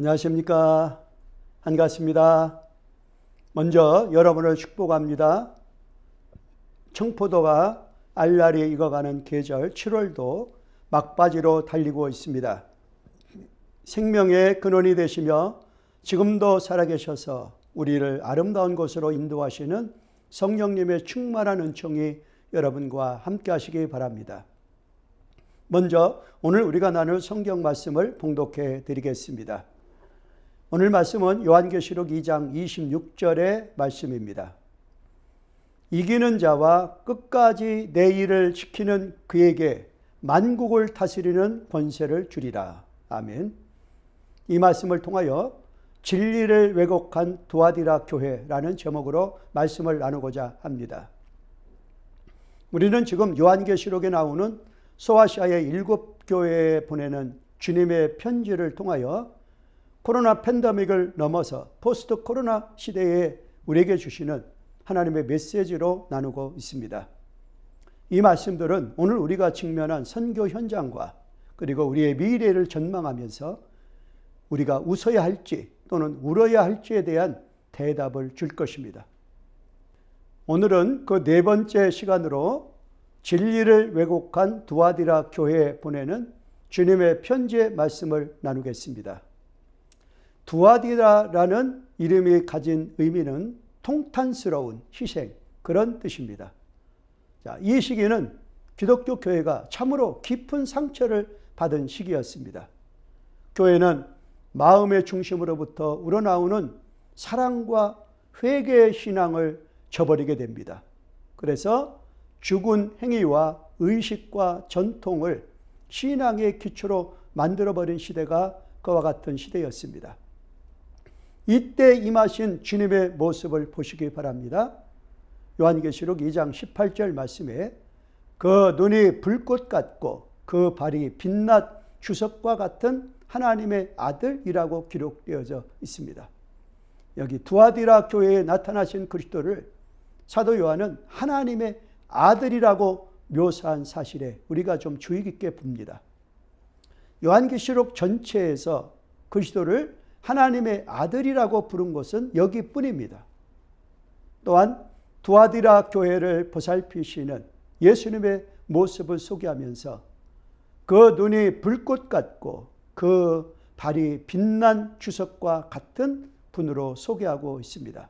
안녕하십니까. 한가습니다. 먼저 여러분을 축복합니다. 청포도가 알알이 익어가는 계절 7월도 막바지로 달리고 있습니다. 생명의 근원이 되시며 지금도 살아계셔서 우리를 아름다운 곳으로 인도하시는 성령님의 충만한 은총이 여러분과 함께 하시기 바랍니다. 먼저 오늘 우리가 나눌 성경 말씀을 봉독해 드리겠습니다. 오늘 말씀은 요한계시록 2장 26절의 말씀입니다. 이기는 자와 끝까지 내 일을 지키는 그에게 만국을 다스리는 권세를 주리라. 아멘. 이 말씀을 통하여 진리를 왜곡한 두아디라 교회라는 제목으로 말씀을 나누고자 합니다. 우리는 지금 요한계시록에 나오는 소아시아의 일곱 교회에 보내는 주님의 편지를 통하여 코로나 팬데믹을 넘어서 포스트 코로나 시대에 우리에게 주시는 하나님의 메시지로 나누고 있습니다. 이 말씀들은 오늘 우리가 직면한 선교 현장과 그리고 우리의 미래를 전망하면서 우리가 웃어야 할지 또는 울어야 할지에 대한 대답을 줄 것입니다. 오늘은 그 네 번째 시간으로 진리를 왜곡한 두아디라 교회에 보내는 주님의 편지의 말씀을 나누겠습니다. 두아디라라는 이름이 가진 의미는 통탄스러운 희생 그런 뜻입니다. 자, 이 시기는 기독교 교회가 참으로 깊은 상처를 받은 시기였습니다. 교회는 마음의 중심으로부터 우러나오는 사랑과 회개의 신앙을 저버리게 됩니다. 그래서 죽은 행위와 의식과 전통을 신앙의 기초로 만들어버린 시대가 그와 같은 시대였습니다. 이때 임하신 주님의 모습을 보시기 바랍니다. 요한계시록 2장 18절 말씀에 그 눈이 불꽃 같고 그 발이 빛낮 주석과 같은 하나님의 아들이라고 기록되어져 있습니다. 여기 두아디라 교회에 나타나신 그리스도를 사도 요한은 하나님의 아들이라고 묘사한 사실에 우리가 좀 주의 깊게 봅니다. 요한계시록 전체에서 그리스도를 하나님의 아들이라고 부른 것은 여기뿐입니다. 또한 두아디라 교회를 보살피시는 예수님의 모습을 소개하면서 그 눈이 불꽃 같고 그 발이 빛난 주석과 같은 분으로 소개하고 있습니다.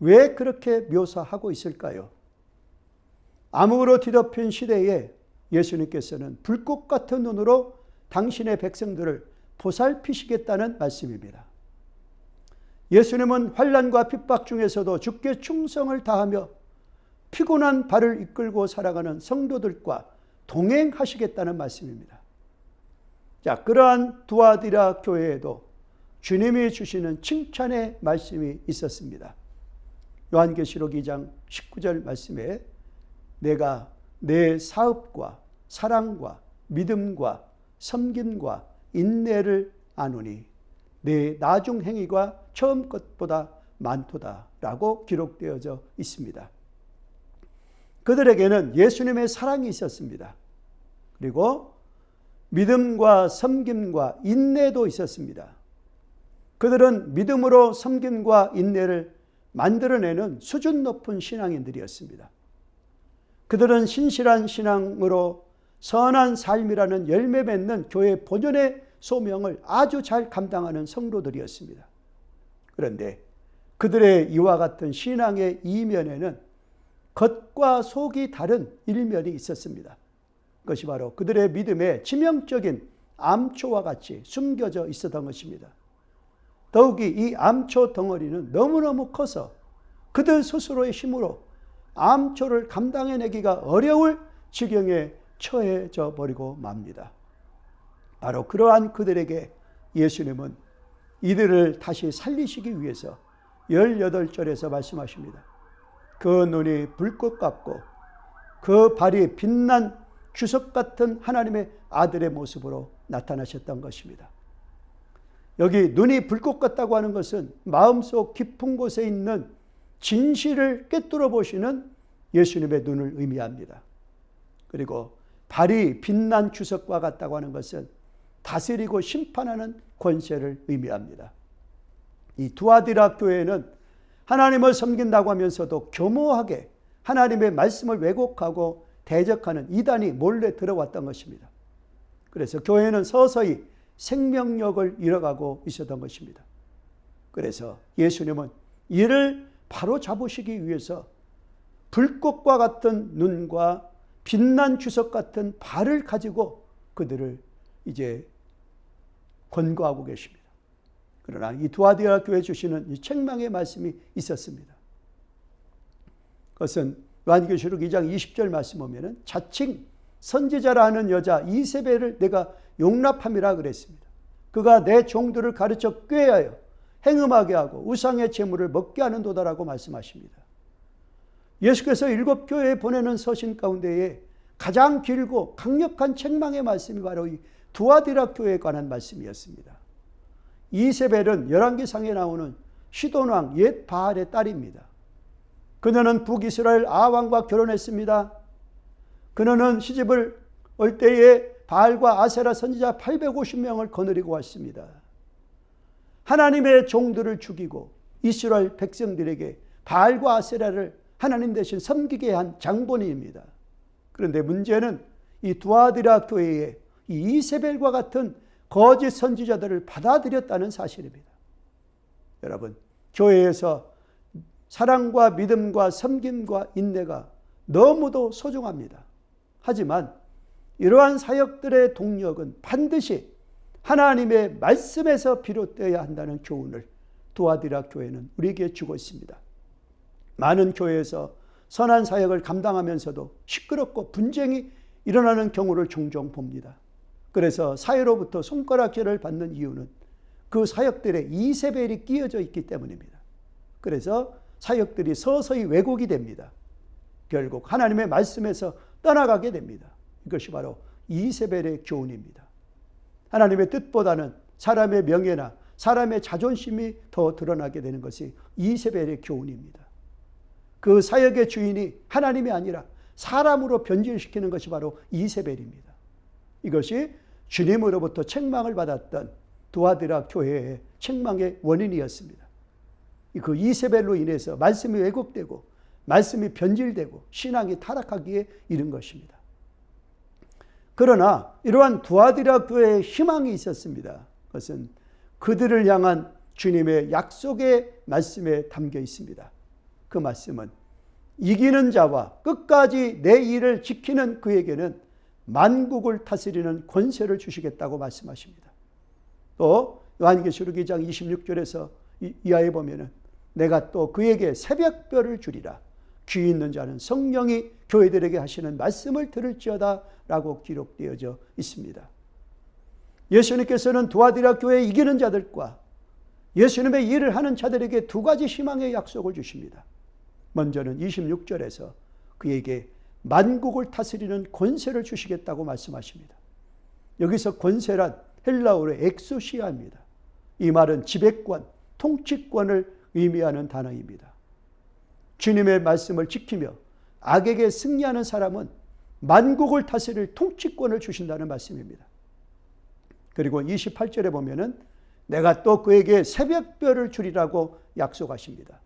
왜 그렇게 묘사하고 있을까요? 암흑으로 뒤덮인 시대에 예수님께서는 불꽃 같은 눈으로 당신의 백성들을 보살피시겠다는 말씀입니다. 예수님은 환란과 핍박 중에서도 주께 충성을 다하며 피곤한 발을 이끌고 살아가는 성도들과 동행하시겠다는 말씀입니다. 자, 그러한 두아디라 교회에도 주님이 주시는 칭찬의 말씀이 있었습니다. 요한계시록 2장 19절 말씀에 내가 내 사업과 사랑과 믿음과 섬김과 인내를 아노니 내 나중 행위가 처음 것보다 많도다라고 기록되어져 있습니다. 그들에게는 예수님의 사랑이 있었습니다. 그리고 믿음과 섬김과 인내도 있었습니다. 그들은 믿음으로 섬김과 인내를 만들어내는 수준 높은 신앙인들이었습니다. 그들은 신실한 신앙으로 선한 삶이라는 열매 맺는 교회 본연의 소명을 아주 잘 감당하는 성도들이었습니다. 그런데 그들의 이와 같은 신앙의 이면에는 겉과 속이 다른 일면이 있었습니다. 그것이 바로 그들의 믿음에 치명적인 암초와 같이 숨겨져 있었던 것입니다. 더욱이 이 암초 덩어리는 너무너무 커서 그들 스스로의 힘으로 암초를 감당해내기가 어려울 지경에 처해져 버리고 맙니다. 바로 그러한 그들에게 예수님은 이들을 다시 살리시기 위해서 18절에서 말씀하십니다. 그 눈이 불꽃 같고 그 발이 빛난 주석 같은 하나님의 아들의 모습으로 나타나셨던 것입니다. 여기 눈이 불꽃 같다고 하는 것은 마음속 깊은 곳에 있는 진실을 꿰뚫어 보시는 예수님의 눈을 의미합니다. 그리고 발이 빛난 주석과 같다고 하는 것은 다스리고 심판하는 권세를 의미합니다. 이 두아디라 교회는 하나님을 섬긴다고 하면서도 교모하게 하나님의 말씀을 왜곡하고 대적하는 이단이 몰래 들어왔던 것입니다. 그래서 교회는 서서히 생명력을 잃어가고 있었던 것입니다. 그래서 예수님은 이를 바로 잡으시기 위해서 불꽃과 같은 눈과 빛난 주석 같은 발을 가지고 그들을 이제 권고하고 계십니다. 그러나 이 두아디아 교회 주시는 이 책망의 말씀이 있었습니다. 그것은 요한계시록 2장 20절 말씀 보면은 자칭 선지자라는 여자 이세벨을 내가 용납함이라 그랬습니다. 그가 내 종들을 가르쳐 꾀하여 행음하게 하고 우상의 재물을 먹게 하는 도다라고 말씀하십니다. 예수께서 일곱 교회에 보내는 서신 가운데에 가장 길고 강력한 책망의 말씀이 바로 이 두아디라 교회에 관한 말씀이었습니다. 이세벨은 열왕기상에 나오는 시돈왕 옛 바알의 딸입니다. 그녀는 북이스라엘 아왕과 결혼했습니다. 그녀는 시집을 올 때에 바알과 아세라 선지자 850명을 거느리고 왔습니다. 하나님의 종들을 죽이고 이스라엘 백성들에게 바알과 아세라를 하나님 대신 섬기게 한 장본인입니다. 그런데 문제는 이 두아디라 교회에 이 이세벨과 같은 거짓 선지자들을 받아들였다는 사실입니다. 여러분, 교회에서 사랑과 믿음과 섬김과 인내가 너무도 소중합니다. 하지만 이러한 사역들의 동력은 반드시 하나님의 말씀에서 비롯되어야 한다는 교훈을 도아디라 교회는 우리에게 주고 있습니다. 많은 교회에서 선한 사역을 감당하면서도 시끄럽고 분쟁이 일어나는 경우를 종종 봅니다. 그래서 사회로부터 손가락질을 받는 이유는 그 사역들의 이세벨이 끼어져 있기 때문입니다. 그래서 사역들이 서서히 왜곡이 됩니다. 결국 하나님의 말씀에서 떠나가게 됩니다. 이것이 바로 이세벨의 교훈입니다. 하나님의 뜻보다는 사람의 명예나 사람의 자존심이 더 드러나게 되는 것이 이세벨의 교훈입니다. 그 사역의 주인이 하나님이 아니라 사람으로 변질시키는 것이 바로 이세벨입니다. 이것이 주님으로부터 책망을 받았던 두아드라 교회의 책망의 원인이었습니다. 그 이세벨로 인해서 말씀이 왜곡되고 말씀이 변질되고 신앙이 타락하기에 이른 것입니다. 그러나 이러한 두아디라 교회의 희망이 있었습니다. 그것은 그들을 향한 주님의 약속의 말씀에 담겨 있습니다. 그 말씀은 이기는 자와 끝까지 내 일을 지키는 그에게는 만국을 다스리는 권세를 주시겠다고 말씀하십니다. 또 요한계시록 2장 26절에서 이하에 보면은 내가 또 그에게 새벽별을 주리라. 귀 있는 자는 성령이 교회들에게 하시는 말씀을 들을지어다 라고 기록되어져 있습니다. 예수님께서는 두아디라 교회 이기는 자들과 예수님의 일을 하는 자들에게 두 가지 희망의 약속을 주십니다. 먼저는 26절에서 그에게 만국을 다스리는 권세를 주시겠다고 말씀하십니다. 여기서 권세란 헬라어로 엑소시아입니다. 이 말은 지배권, 통치권을 의미하는 단어입니다. 주님의 말씀을 지키며 악에게 승리하는 사람은 만국을 다스릴 통치권을 주신다는 말씀입니다. 그리고 28절에 보면은 내가 또 그에게 새벽별을 주리라고 약속하십니다.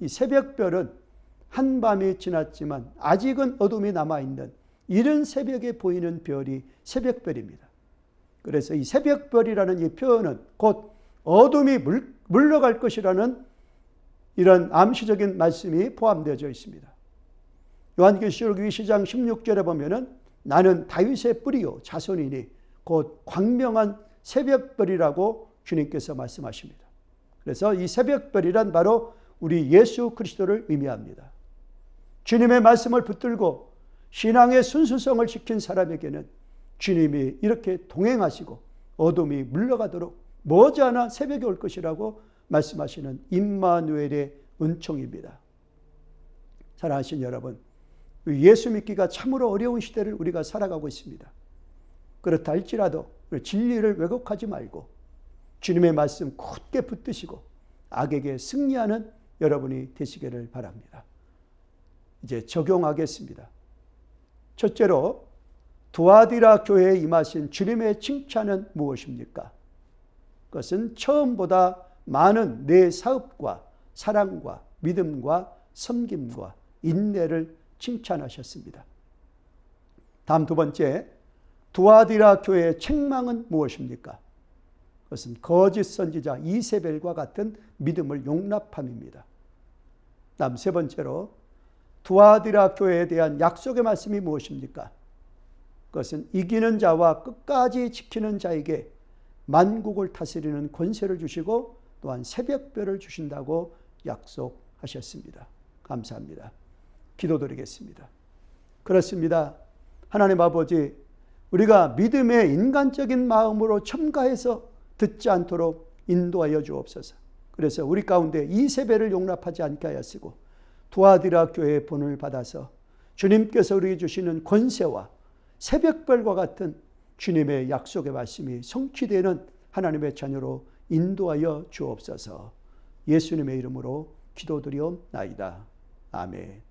이 새벽별은 한밤이 지났지만 아직은 어둠이 남아있는 이른 새벽에 보이는 별이 새벽별입니다. 그래서 이 새벽별이라는 이 표현은 곧 어둠이 물, 물러갈 것이라는 이런 암시적인 말씀이 포함되어 있습니다. 요한계시록 2장 16절에 보면은 나는 다윗의 뿌리요 자손이니 곧 광명한 새벽별이라고 주님께서 말씀하십니다. 그래서 이 새벽별이란 바로 우리 예수 그리스도를 의미합니다. 주님의 말씀을 붙들고 신앙의 순수성을 지킨 사람에게는 주님이 이렇게 동행하시고 어둠이 물러가도록 머지않아 새벽이 올 것이라고 말씀하시는 임마누엘의 은총입니다. 사랑하신 여러분, 예수 믿기가 참으로 어려운 시대를 우리가 살아가고 있습니다. 그렇다 할지라도 진리를 왜곡하지 말고 주님의 말씀 굳게 붙드시고 악에게 승리하는 여러분이 되시기를 바랍니다. 이제 적용하겠습니다. 첫째로 두아디라 교회에 임하신 주님의 칭찬은 무엇입니까? 그것은 처음보다 많은 내 사업과 사랑과 믿음과 섬김과 인내를 칭찬하셨습니다. 다음 두 번째, 두아디라 교회의 책망은 무엇입니까? 그것은 거짓 선지자 이세벨과 같은 믿음을 용납함입니다. 다음 세 번째로 두아디라 교회에 대한 약속의 말씀이 무엇입니까? 그것은 이기는 자와 끝까지 지키는 자에게 만국을 다스리는 권세를 주시고 또한 새벽별을 주신다고 약속하셨습니다. 감사합니다. 기도드리겠습니다. 그렇습니다. 하나님 아버지, 우리가 믿음의 인간적인 마음으로 첨가해서 듣지 않도록 인도하여 주옵소서. 그래서 우리 가운데 이 세배를 용납하지 않게 하였으고 두아디라 교회의 본을 받아서 주님께서 우리에게 주시는 권세와 새벽별과 같은 주님의 약속의 말씀이 성취되는 하나님의 자녀로 인도하여 주옵소서. 예수님의 이름으로 기도드리옵나이다. 아멘.